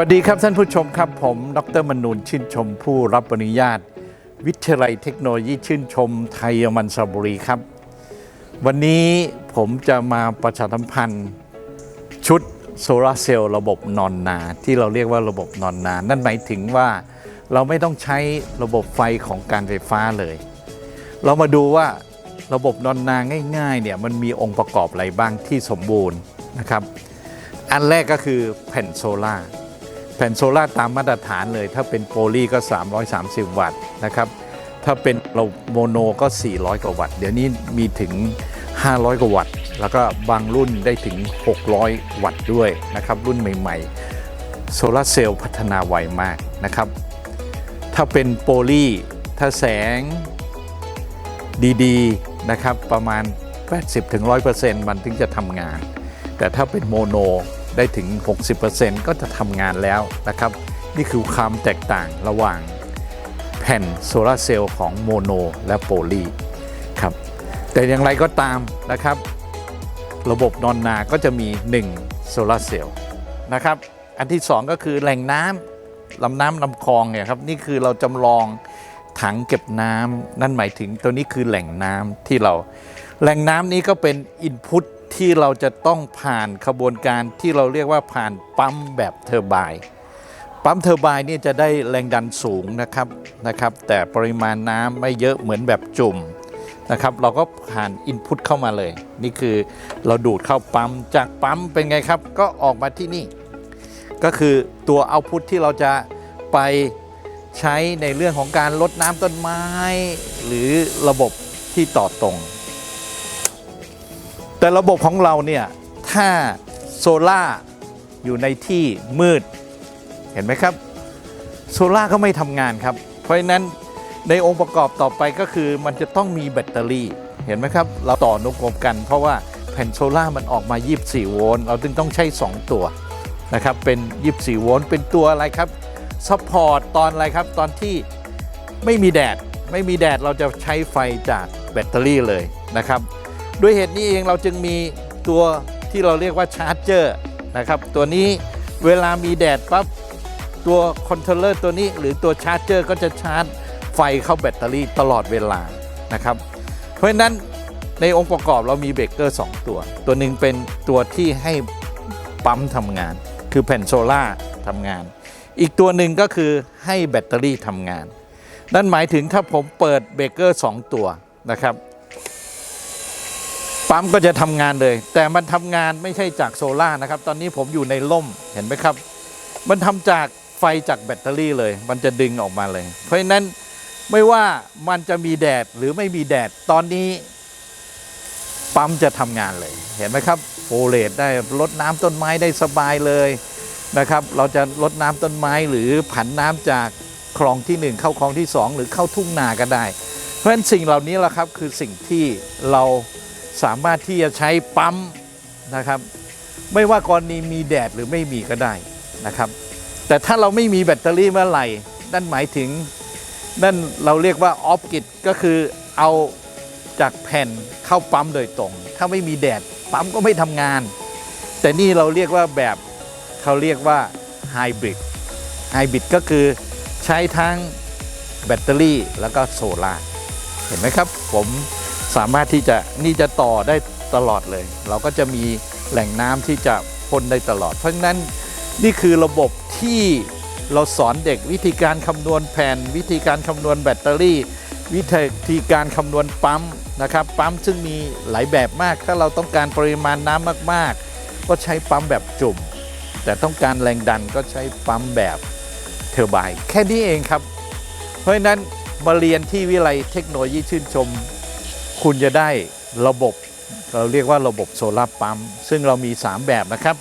วัสดีครับท่านผู้ชมครับ ผมดรมนูนชื่นชมผู้รับอนุญาต วิทยาลัยเทคโนโลยีชื่นชมไทยมันสบุรีครับ วันนี้ผมจะมาประชาสัมพันธ์ ชุดโซลาร์เซลล์ระบบนอนนา ที่เราเรียกว่าระบบนอนนา นั่นหมายถึงว่าเราไม่ต้องใช้ระบบไฟของการไฟฟ้าเลย เรามาดูว่าระบบนอนนาง่ายๆเนี่ยมันมีองค์ประกอบอะไรบ้างที่สมบูรณ์นะครับ อันแรกก็คือแผ่นโซล่า แผ่นโซล่าตามมาตรฐานเลย ถ้าเป็นโพลีก็ 330 วัตต์นะครับ ถ้าเป็นเราโมโนก็ 400 กว่าวัตต์ เดี๋ยวนี้มีถึง 500 กว่าวัตต์ แล้วก็บางรุ่นได้ถึง 600 วัตต์ด้วยนะครับ รุ่นใหม่ๆ โซลาเซลล์พัฒนาไวมากนะครับ ถ้าเป็นโพลีถ้าแสงดีๆนะครับประมาณ 80-100%มันถึงจะทำงาน แต่ถ้าเป็นโมโน ได้ถึง 60%ก็จะทำงานแล้วนะครับ นี่คือความแตกต่างระหว่างแผ่นโซลาร์เซลล์ของโมโนและโพลีครับแต่อย่างไรก็ตามนะครับ ระบบนอนนาก็จะมี 1 โซลาร์เซลล์นะครับ อันที่ 2 ก็คือแหล่งน้ำลำน้ำลำคลองเนี่ยครับนี่คือเราจำลองถังเก็บน้ำนั่นหมายถึงตัวนี้คือแหล่งน้ำที่เรา แหล่งน้ำนี้ก็เป็นอินพุต ที่เราจะต้องผ่านขบวนการที่เราเรียกว่าผ่านปั๊มแบบเทอร์ไบน์ปั๊มเทอร์ไบน์เนี่ยจะได้แรงดันสูงนะครับนะครับ แต่ปริมาณน้ำไม่เยอะเหมือนแบบจุ่มนะครับ เราก็ผ่านอินพุตเข้ามาเลย นี่คือเราดูดเข้าปั๊มจากปั๊มเป็นไงครับ ก็ออกมาที่นี่ ก็คือตัวเอาพุตที่เราจะไปใช้ในเรื่องของการลดน้ำต้นไม้ หรือระบบที่ต่อตรง แต่ระบบของเราเนี่ยถ้าโซล่าอยู่ในที่มืด เห็นไหมครับ โซล่าก็ไม่ทำงานครับ เพราะฉะนั้นในองค์ประกอบต่อไปก็คือมันจะต้องมีแบตเตอรี่ เห็นไหมครับ เราต่อนุกรมกัน เพราะว่าแผ่นโซล่ามันออกมา 24 โวลต์ เราจึงต้องใช้ 2 ตัวนะครับ เป็น 24 โวลต์ เป็นตัวอะไรครับซัพพอร์ตตอนอะไรครับ ตอนที่ไม่มีแดด ไม่มีแดดเราจะใช้ไฟจากแบตเตอรี่เลยนะครับ ด้วยเหตุนี้เองเราจึงมีตัวที่เราเรียกว่าชาร์จเจอร์นะครับ ตัวนี้เวลามีแดดปั๊บตัวคอนโทรลเลอร์ตัวนี้หรือตัวชาร์จเจอร์ก็จะชาร์จไฟเข้าแบตเตอรี่ตลอดเวลานะครับ เพราะฉะนั้นในองค์ประกอบเรามีเบรกเกอร์ 2 ตัว ตัวหนึ่งเป็นตัวที่ให้ปั๊มทำงาน คือแผ่นโซล่าทำงาน อีกตัวหนึ่งก็คือให้แบตเตอรี่ทำงาน นั่นหมายถึงถ้าผมเปิดเบรกเกอร์ 2 ตัวนะครับ ปั๊มก็จะทำงานเลย แต่มันทำงานไม่ใช่จากโซล่านะครับ ตอนนี้ผมอยู่ในร่มเห็นไหมครับ มันทำจากไฟจากแบตเตอรี่เลย มันจะดึงออกมาเลย เพราะฉะนั้นไม่ว่ามันจะมีแดดหรือไม่มีแดดตอนนี้ปั๊มจะทำงานเลย เห็นไหมครับโฟเลตได้ลดน้ำต้นไม้ได้สบายเลยนะครับ เราจะลดน้ำต้นไม้หรือผันน้ำจากคลองที่ 1 เข้าคลองที่ 2 หรือเข้าทุ่งนาก็ได้ เพราะฉะนั้นสิ่งเหล่านี้แหละครับคือสิ่งที่เรา สามารถที่จะใช้ปั๊มนะครับ ไม่ว่ากรณีมีแดดหรือไม่มีก็ได้นะครับ แต่ถ้าเราไม่มีแบตเตอรี่เมื่อไหร่นั่นหมายถึงนั่นเราเรียกว่าออฟกิดก็คือเอาจากแผ่นเข้าปั๊มโดยตรง ถ้าไม่มีแดดปั๊มก็ไม่ทำงาน แต่นี่เราเรียกว่าแบบเขาเรียกว่าไฮบริดไฮบริดก็คือใช้ทั้งแบตเตอรี่แล้วก็โซลาร์เห็นไหมครับ ผม สามารถที่จะนี่จะต่อได้ตลอดเลย เราก็จะมีแหล่งน้ำที่จะพ่นได้ตลอด เพราะฉะนั้นนี่คือระบบที่เราสอนเด็กวิธีการคำนวณแผ่น วิธีการคำนวณแบตเตอรี่ วิธีการคำนวณปั๊มนะครับปั๊มซึ่งมีหลายแบบมาก ถ้าเราต้องการปริมาณน้ำมากๆ ก็ใช้ปั๊มแบบจุ่ม แต่ต้องการแรงดันก็ใช้ปั๊มแบบเทอร์ไบน์แค่นี้เองครับ เพราะฉะนั้นมาเรียนที่วิไลเทคโนโลยีชื่นชม คุณจะได้ระบบเราเรียกว่าระบบโซลาร์ปั๊มซึ่งเรามี 3 แบบนะครับ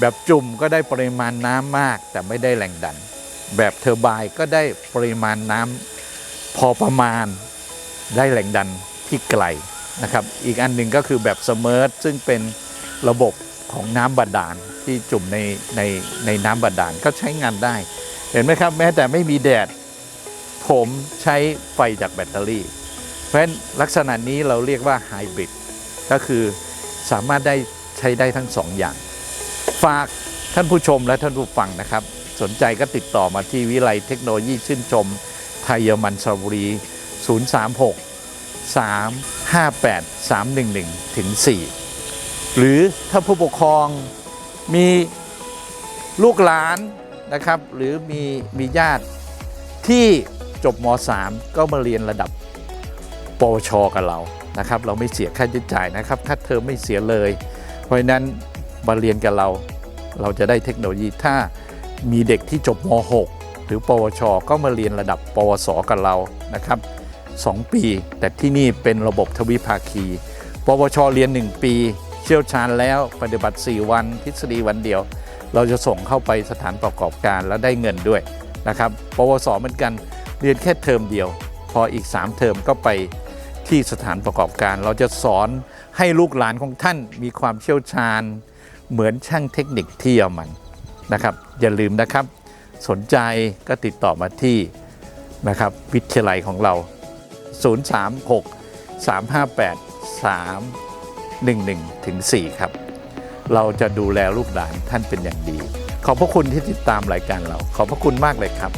แบบจุ่มก็ได้ปริมาณน้ำมาก แต่ไม่ได้แรงดัน แบบเทอร์ไบน์ก็ได้ปริมาณน้ำพอประมาณได้แรงดันที่ไกลนะครับอีกอันหนึ่งก็คือแบบสมอซึ่งเป็นระบบของน้ำบาดาลที่จุ่มในในในน้ำบาดาลก็ใช้งานได้ เห็นไหมครับ แม้แต่ไม่มีแดด ผมใช้ไฟจากแบตเตอรี่ เพราะฉะนั้นลักษณะนี้เราเรียกว่าไฮบริดก็คือสามารถได้ใช้ได้ทั้งสองอย่าง ฝากท่านผู้ชมและท่านผู้ฟังนะครับ สนใจก็ติดต่อมาที่วิไลเทคโนโลยีชื่นชม ไทยเยอรมันสระบุรี 036 358 311ถึง4หรือถ้าผู้ปกครองมีลูกหลานนะครับ หรือมีมีญาติที่จบม .3 ก็มาเรียนระดับ ปวชกับเรานะครับ เราไม่เสียค่าใช้จ่ายนะครับค่าเทอมไม่เสียเลย เพราะฉะนั้นมาเรียนกับเรา เราจะได้เทคโนโลยีถ้ามีเด็กที่จบม .6 หรือ ปวช ก็มาเรียนระดับ ปวส กับเรานะครับ 2 ปี แต่ที่นี่เป็นระบบทวิภาคี ปวช เรียน 1 ปี เชี่ยวชาญแล้วปฏิบัติ 4 วัน ทฤษฎีวันเดียว เราจะส่งเข้าไปสถานประกอบการแล้วได้เงินด้วยนะครับ ปวส เหมือนกันเรียนแค่เทอมเดียว พออีก 3 เทอมก็ไป ที่สถานประกอบการ เราจะสอนให้ลูกหลานของท่านมีความเชี่ยวชาญ เหมือนช่างเทคนิคที่เยอรมันนะครับ อย่าลืมนะครับ สนใจก็ติดต่อมาที่นะครับวิทยาลัยของเรา 036 358 311ถึง4ครับ เราจะดูแลลูกหลานท่านเป็นอย่างดี ขอบพระคุณที่ติดตามรายการเรา ขอบพระคุณมากเลยครับ